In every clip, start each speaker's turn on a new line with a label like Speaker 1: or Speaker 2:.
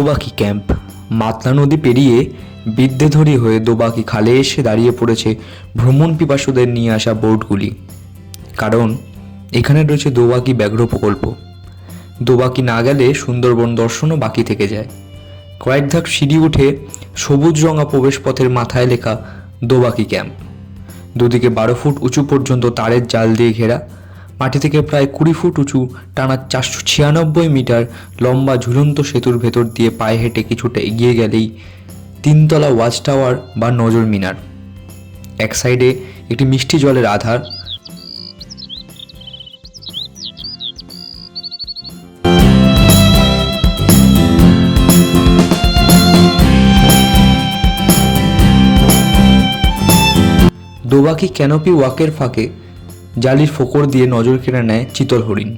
Speaker 1: দোবাকি camp. Matla নদী পেরিয়ে বিদ্যেধরী হয়ে দোবাকি খালে এসে দাঁড়িয়ে পড়েছে ভ্রমণ পিপাসুদের নিয়ে আসা বোটগুলি। কারণ এখানে রয়েছে দোবাকি ব্যাঘ্র প্রকল্প। দোবাকি না গেলে সুন্দরবন দর্শনও বাকি থেকে যায়। কয়েক ধাপ সিঁড়ি উঠে সবুজ রঙা প্রবেশপথের মাথায় লেখা দোবাকি ক্যাম্প। দুদিকে বারো ফুট উঁচু পর্যন্ত তারের জাল দিয়ে ঘেরা। মাটি থেকে প্রায় কুড়ি ফুট উঁচু, টানা চারশো ছিয়ানব্বই মিটার লম্বা ঝুলন্ত সেতুর ভেতর দিয়ে পায়ে হেঁটে কিছুটা এগিয়ে গেলেই তিনতলা ওয়াচ টাওয়ার বা নজর মিনার। এক সাইডে একটি মিষ্টি জলের আধার। দোবাকি ক্যানোপি ওয়াকের ফাঁকে জালির ফোকর দিয়ে নজর কেড়ে নেয় চিতল হরিণ।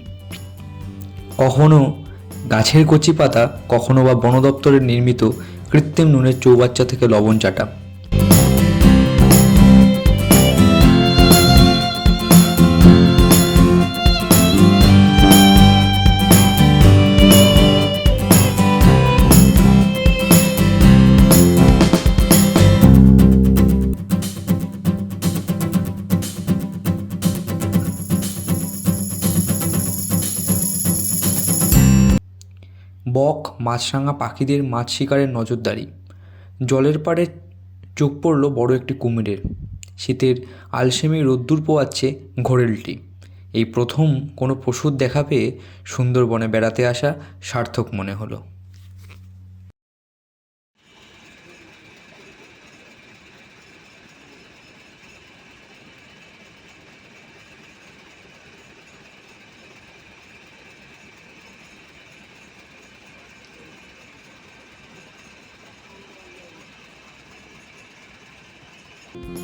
Speaker 1: কখনো গাছের কচি পাতা, কখনো বা বনদপ্তরের নির্মিত কৃত্রিম নুনের চৌবাচ্চা থেকে লবণ চাটা। বক, মাছরাঙা পাখিদের মাছ শিকারের নজরদারি। জলের পাড়ে চোখ পড়ল বড় একটি কুমিরের। শীতের আলসেমি রোদ্দুর পোয়াচ্ছে ঘোরেলটি। এই প্রথম কোনো পশুর দেখা পেয়ে সুন্দরবনে বেড়াতে আসা সার্থক মনে হলো। Bye.